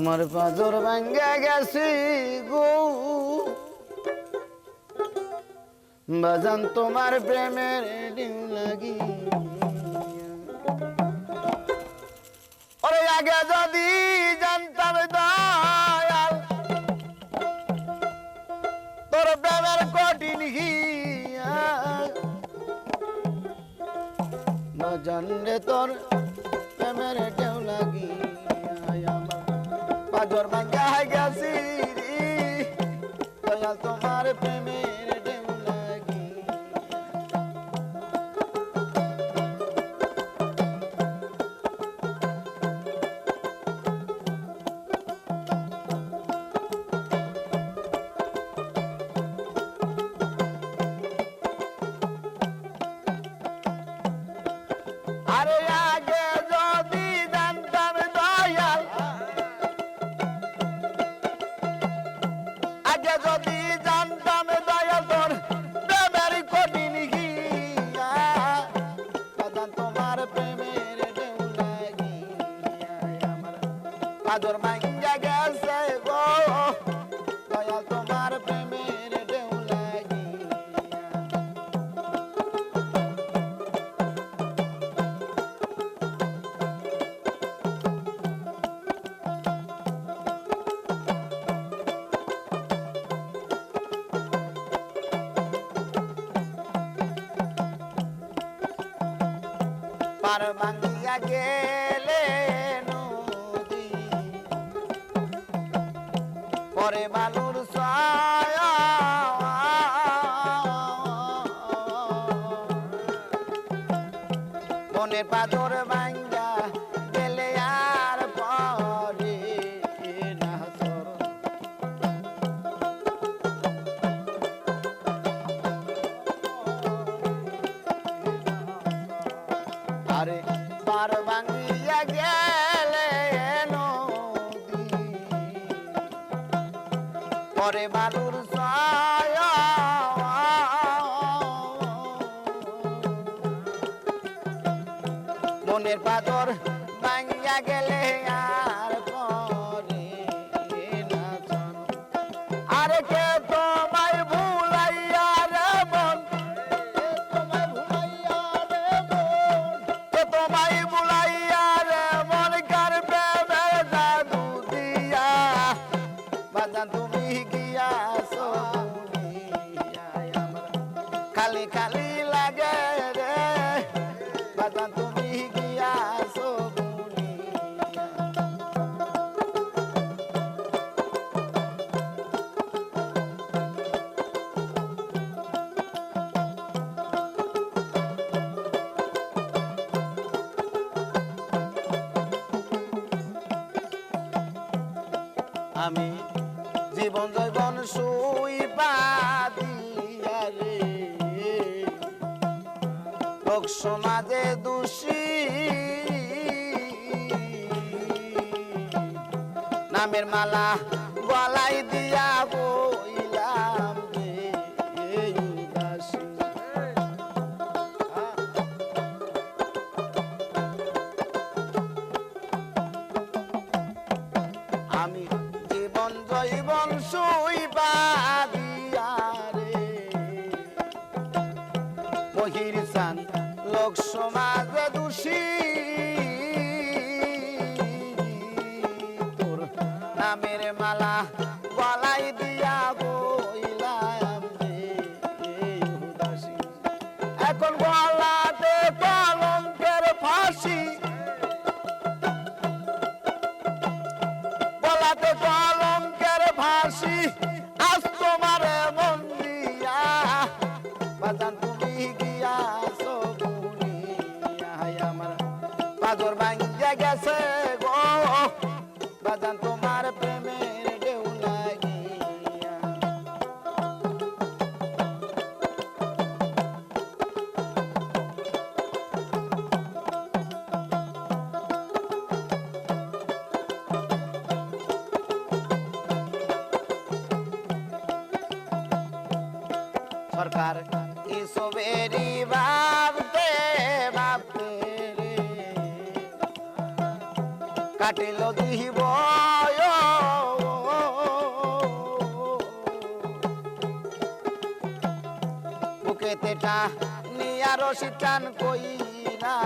আমার পাজর ভাঙ্গা গেছি গো। বাজান তোমার প্রেমের ডিউ লাগি। ওরে আগে যদি জানতাম দয়াল, তোর প্রেমের কঠিন হিয়া বাজান রে তোর প্রেমের ডিউ লাগি। পাজর ভাঙ্গা গেছি দয়াল তোমার প্রেমের আগে যদি জানতাম তোমার প্রেমের গো। দয়াল তোমার প্রেমের পার ভাঙ্গিয়া গেলে নদী। পরে বালুর ছায়া মনে পাথর পরে বালুর মনের পাথর ভাঙ্গিয়া গেলে আর খালি লাগে রে। বাজান তুমি আমি জীবন জৈবন সুই দিয়া রে। লোক সমাজে দোষী নামের মালা গলাই দিয়া বইলাম। আমি জীবন জৈবন সুই দিয়া রে মহির সান লোক সমাজ দোষী। তোর নামের মালা গলাই সরকার এসবেরই ভাবতে ভাবতে রে। কাটিল দিব নিয়ারো কইলা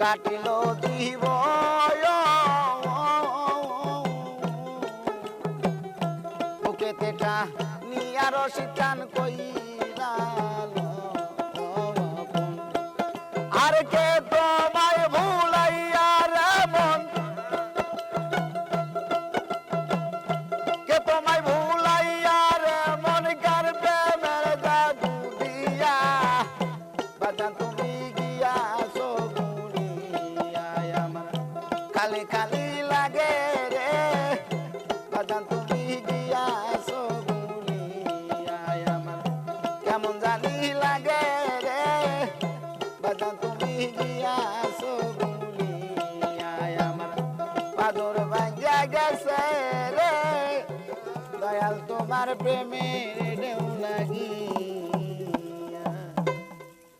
কাটিল দিব বুকেতে টান নিয়ার সিটান কইরা। হইতেছে রে। দয়াল তোমার প্রেমের ঢেউ